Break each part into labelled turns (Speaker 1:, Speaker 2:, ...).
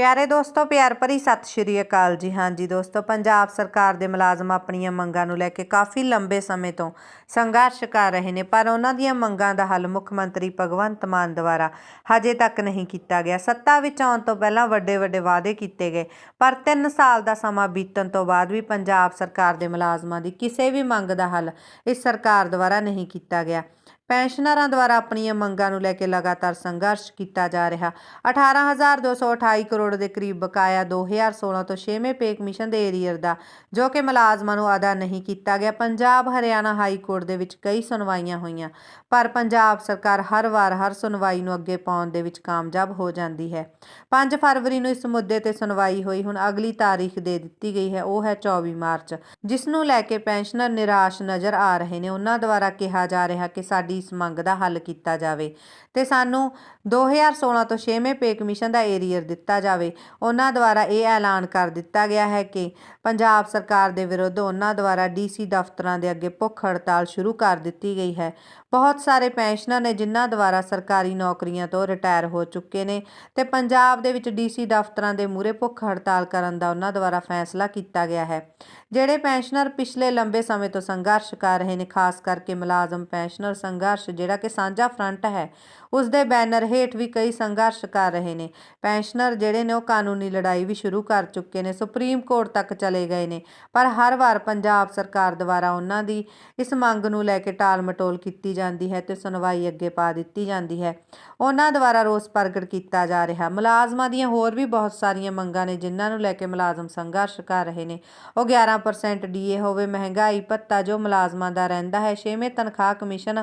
Speaker 1: ਪਿਆਰੇ ਦੋਸਤੋ, ਪਿਆਰ ਭਰੀ ਸਤਿ ਸ਼੍ਰੀ ਅਕਾਲ ਜੀ। ਹਾਂਜੀ ਦੋਸਤੋ, ਪੰਜਾਬ ਸਰਕਾਰ ਦੇ ਮੁਲਾਜ਼ਮ ਆਪਣੀਆਂ ਮੰਗਾਂ ਨੂੰ ਲੈ ਕੇ ਕਾਫੀ ਲੰਬੇ ਸਮੇਂ ਤੋਂ ਸੰਘਰਸ਼ ਕਰ ਰਹੇ ਨੇ, ਪਰ ਉਹਨਾਂ ਦੀਆਂ ਮੰਗਾਂ ਦਾ ਹੱਲ ਮੁੱਖ ਮੰਤਰੀ ਭਗਵੰਤ ਮਾਨ ਦੁਆਰਾ ਹਜੇ ਤੱਕ ਨਹੀਂ ਕੀਤਾ ਗਿਆ। ਸੱਤਾ ਵਿੱਚ ਆਉਣ ਤੋਂ ਪਹਿਲਾਂ ਵੱਡੇ ਵੱਡੇ ਵਾਅਦੇ ਕੀਤੇ ਗਏ, ਪਰ 3 ਸਾਲ ਦਾ ਸਮਾਂ ਬੀਤਣ ਤੋਂ ਬਾਅਦ ਵੀ ਪੰਜਾਬ ਸਰਕਾਰ ਦੇ ਮੁਲਾਜ਼ਮਾਂ ਦੀ ਕਿਸੇ ਵੀ ਮੰਗ ਦਾ ਹੱਲ ਇਸ ਸਰਕਾਰ ਦੁਆਰਾ ਨਹੀਂ ਕੀਤਾ ਗਿਆ। ਪੈਨਸ਼ਨਰਾਂ ਦੁਆਰਾ ਆਪਣੀਆਂ ਮੰਗਾਂ ਨੂੰ ਲੈ ਕੇ ਲਗਾਤਾਰ ਸੰਘਰਸ਼ ਕੀਤਾ ਜਾ ਰਿਹਾ। 18228 ਕਰੋੜ ਦੇ ਕਰੀਬ ਬਕਾਇਆ 2016 ਤੋਂ 6ਵੇਂ ਪੇ ਕਮਿਸ਼ਨ ਦੇ ਏਰੀਅਰ ਦਾ, ਜੋ ਕਿ ਮੁਲਾਜ਼ਮਾਂ ਨੂੰ ਅਦਾ ਨਹੀਂ ਕੀਤਾ ਗਿਆ। ਪੰਜਾਬ ਹਰਿਆਣਾ ਹਾਈ ਕੋਰਟ ਦੇ ਵਿੱਚ ਕਈ ਸੁਣਵਾਈਆਂ ਹੋਈਆਂ, ਪਰ ਪੰਜਾਬ ਸਰਕਾਰ ਹਰ ਵਾਰ ਹਰ ਸੁਣਵਾਈ ਨੂੰ ਅੱਗੇ ਪਾਉਣ ਦੇ ਵਿੱਚ ਕਾਮਯਾਬ ਹੋ ਜਾਂਦੀ ਹੈ। 5 ਫਰਵਰੀ ਨੂੰ ਇਸ ਮੁੱਦੇ ਤੇ ਸੁਣਵਾਈ ਹੋਈ ਹੁਣ ਅਗਲੀ ਤਾਰੀਖ ਦੇ ਦਿੱਤੀ ਗਈ ਹੈ, ਉਹ ਹੈ 24 ਮਾਰਚ, ਜਿਸ ਨੂੰ ਲੈ ਕੇ ਪੈਨਸ਼ਨਰ ਨਿਰਾਸ਼ ਨਜ਼ਰ ਆ ਰਹੇ ਨੇ। ਉਹਨਾਂ ਦੁਆਰਾ ਕਿਹਾ ਜਾ ਰਿਹਾ ਕਿ ਸਾਡੀ ਇਸ ਮੰਗ ਦਾ ਹੱਲ ਕੀਤਾ ਜਾਵੇ ਤੇ ਸਾਨੂੰ 2016 ਤੋਂ 6ਵੇਂ ਪੇ ਕਮਿਸ਼ਨ ਦਾ ਏਰੀਅਰ ਦਿੱਤਾ ਜਾਵੇ। ਉਹਨਾਂ ਦੁਆਰਾ ਇਹ ਐਲਾਨ ਕਰ ਦਿੱਤਾ ਗਿਆ ਹੈ ਕਿ ਪੰਜਾਬ ਸਰਕਾਰ ਦੇ ਵਿਰੁੱਧ ਉਹਨਾਂ ਦੁਆਰਾ ਡੀਸੀ ਦਫ਼ਤਰਾਂ ਦੇ ਅੱਗੇ ਭੁੱਖ ਹੜਤਾਲ ਸ਼ੁਰੂ ਕਰ ਦਿੱਤੀ ਗਈ ਹੈ। ਬਹੁਤ ਸਾਰੇ ਪੈਨਸ਼ਨਰ ਨੇ ਜਿਨ੍ਹਾਂ ਦੁਆਰਾ ਸਰਕਾਰੀ ਨੌਕਰੀਆਂ ਤੋਂ ਰਿਟਾਇਰ ਹੋ ਚੁੱਕੇ ਨੇ ਤੇ ਪੰਜਾਬ ਦੇ ਵਿੱਚ ਡੀਸੀ ਦਫ਼ਤਰਾਂ ਦੇ ਮੂਹਰੇ ਭੁੱਖ ਹੜਤਾਲ ਕਰਨ ਦਾ ਉਹਨਾਂ ਦੁਆਰਾ ਫੈਸਲਾ ਕੀਤਾ ਗਿਆ ਹੈ। ਜਿਹੜੇ ਪੈਨਸ਼ਨਰ ਪਿਛਲੇ ਲੰਬੇ ਸਮੇਂ ਤੋਂ ਸੰਘਰਸ਼ ਕਰ ਰਹੇ ਨੇ, ਖਾਸ ਕਰਕੇ ਮੁਲਾਜ਼ਮ ਪੈਨਸ਼ਨਰ ਸੰਘਰਸ਼ ਜਿਹੜਾ ਕਿ ਸਾਂਝਾ ਫਰੰਟ ਹੈ ਉਸ ਦੇ ਬੈਨਰ ਹੇਠ ਵੀ ਕਈ ਸੰਘਰਸ਼ ਕਰ ਰਹੇ ਨੇ। ਪੈਨਸ਼ਨਰ ਜਿਹੜੇ ਨੇ ਉਹ ਕਾਨੂੰਨੀ ਲੜਾਈ ਵੀ ਸ਼ੁਰੂ ਕਰ ਚੁੱਕੇ ਨੇ ਸੁਪਰੀਮ ਕੋਰਟ ਤੱਕ ਚਲੇ ਗਏ ਨੇ, ਪਰ ਹਰ ਵਾਰ ਪੰਜਾਬ ਸਰਕਾਰ ਦੁਆਰਾ ਉਹਨਾਂ ਦੀ ਇਸ ਮੰਗ ਨੂੰ ਲੈ ਕੇ ਟਾਲ ਕੀਤੀ ਜਾਂਦੀ ਹੈ ਤੇ ਸੁਣਵਾਈ ਅੱਗੇ ਪਾ ਦਿੱਤੀ ਜਾਂਦੀ ਹੈ। ਉਹਨਾਂ ਦੁਆਰਾ ਰੋਸ ਪ੍ਰਗਟ ਕੀਤਾ ਜਾ ਰਿਹਾ। ਮੁਲਾਜ਼ਮਾਂ ਦੀਆਂ ਹੋਰ ਵੀ ਬਹੁਤ ਸਾਰੀਆਂ ਮੰਗਾਂ ਨੇ, ਜਿਨ੍ਹਾਂ ਨੂੰ ਲੈ ਕੇ ਮੁਲਾਜ਼ਮ ਸੰਘਰਸ਼ ਕਰ ਰਹੇ ਨੇ। ਉਹ 11% ਡੀਏ ਹੋਵੇ, ਮਹਿੰਗਾਈ ਭੱਤਾ ਜੋ ਮੁਲਾਜ਼ਮਾਂ ਦਾ ਰਹਿੰਦਾ ਹੈ 6ਵੇਂ ਤਨਖਾਹ ਕਮਿਸ਼ਨ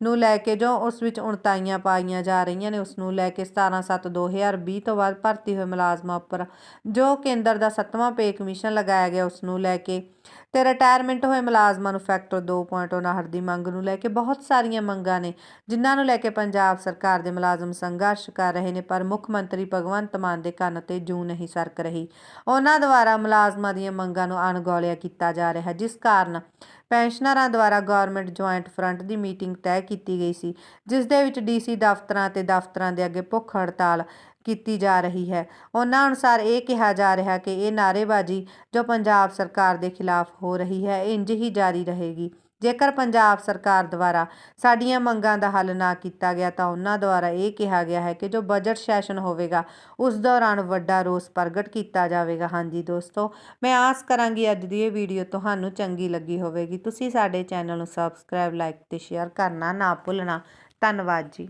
Speaker 1: ਨੂੰ ਲੈ ਕੇ ਜੋ ਉਸ ਵਿੱਚ ਉਣਤਾਈਆਂ ਪਾਈਆਂ ਜਾ ਰਹੀਆਂ ਨੇ, ਉਸ ਨੂੰ ਲੈ ਕੇ 17/7/2020 ਤੋਂ ਬਾਅਦ ਭਰਤੀ ਹੋਏ ਮੁਲਾਜ਼ਮਾਂ ਉੱਪਰ ਜੋ ਕੇਂਦਰ ਦਾ 7ਵਾਂ ਪੇ ਕਮਿਸ਼ਨ ਲਗਾਇਆ ਗਿਆ, ਉਸ ਨੂੰ ਲੈ ਕੇ ਤੇ ਰਿਟਾਇਰਮੈਂਟ ਹੋਏ ਮੁਲਾਜ਼ਮਾਂ ਨੂੰ ਫੈਕਟਰ 2.59 ਦੀ ਮੰਗ ਨੂੰ ਲੈ ਕੇ ਬਹੁਤ ਸਾਰੀਆਂ ਮੰਗਾਂ ਨੇ, ਜਿਨ੍ਹਾਂ ਨੂੰ ਲੈ ਕੇ ਪੰਜਾਬ ਸਰਕਾਰ ਦੇ ਮੁਲਾਜ਼ਮ ਸੰਘਰਸ਼ ਕਰ ਰਹੇ ਨੇ, ਪਰ ਮੁੱਖ ਮੰਤਰੀ ਭਗਵੰਤ ਮਾਨ ਦੇ ਕੰਨ ਤੇ ਜੂ ਨਹੀਂ ਸਰਕ ਰਹੀ। ਉਹਨਾਂ ਦੁਆਰਾ ਮੁਲਾਜ਼ਮਾਂ ਦੀਆਂ ਮੰਗਾਂ ਨੂੰ ਅਣਗੌਲਿਆ ਕੀਤਾ ਜਾ ਰਿਹਾ, ਜਿਸ ਕਾਰਨ ਪੈਨਸ਼ਨਰਾਂ ਦੁਆਰਾ ਗਵਰਨਮੈਂਟ ਜੁਆਇੰਟ ਫਰੰਟ ਦੀ ਮੀਟਿੰਗ ਤੈਅ ਕੀਤੀ ਗਈ ਸੀ, ਜਿਸ ਦੇ ਵਿੱਚ ਡੀਸੀ ਦਫ਼ਤਰਾਂ ਤੇ ਦਫ਼ਤਰਾਂ ਦੇ ਅੱਗੇ ਭੁੱਖ ਹੜਤਾਲ ਕੀਤੀ ਜਾ ਰਹੀ ਹੈ। ਉਹਨਾਂ ਅਨੁਸਾਰ ਇਹ ਕਿਹਾ ਜਾ ਰਿਹਾ ਕਿ ਇਹ ਨਾਅਰੇਬਾਜ਼ੀ ਜੋ ਪੰਜਾਬ ਸਰਕਾਰ ਦੇ ਖਿਲਾਫ ਹੋ ਰਹੀ ਹੈ, ਇੰਜ ਹੀ ਜਾਰੀ ਰਹੇਗੀ। ਜੇਕਰ ਪੰਜਾਬ ਸਰਕਾਰ ਦੁਆਰਾ ਸਾਡੀਆਂ ਮੰਗਾਂ ਦਾ ਹੱਲ ਨਾ ਕੀਤਾ ਗਿਆ ਤਾਂ ਉਹਨਾਂ ਦੁਆਰਾ ਇਹ ਕਿਹਾ ਗਿਆ ਹੈ ਕਿ ਜੋ ਬਜਟ ਸੈਸ਼ਨ ਹੋਵੇਗਾ, ਉਸ ਦੌਰਾਨ ਵੱਡਾ ਰੋਸ ਪ੍ਰਗਟ ਕੀਤਾ ਜਾਵੇਗਾ। ਹਾਂਜੀ ਦੋਸਤੋ, ਮੈਂ ਆਸ ਕਰਾਂਗੀ ਅੱਜ ਦੀ ਇਹ ਵੀਡੀਓ ਤੁਹਾਨੂੰ ਚੰਗੀ ਲੱਗੀ ਹੋਵੇਗੀ। ਤੁਸੀਂ ਸਾਡੇ ਚੈਨਲ ਨੂੰ ਸਬਸਕ੍ਰਾਈਬ ਲਾਈਕ ਤੇ ਸ਼ੇਅਰ ਕਰਨਾ ਨਾ ਭੁੱਲਣਾ। ਧੰਨਵਾਦ ਜੀ।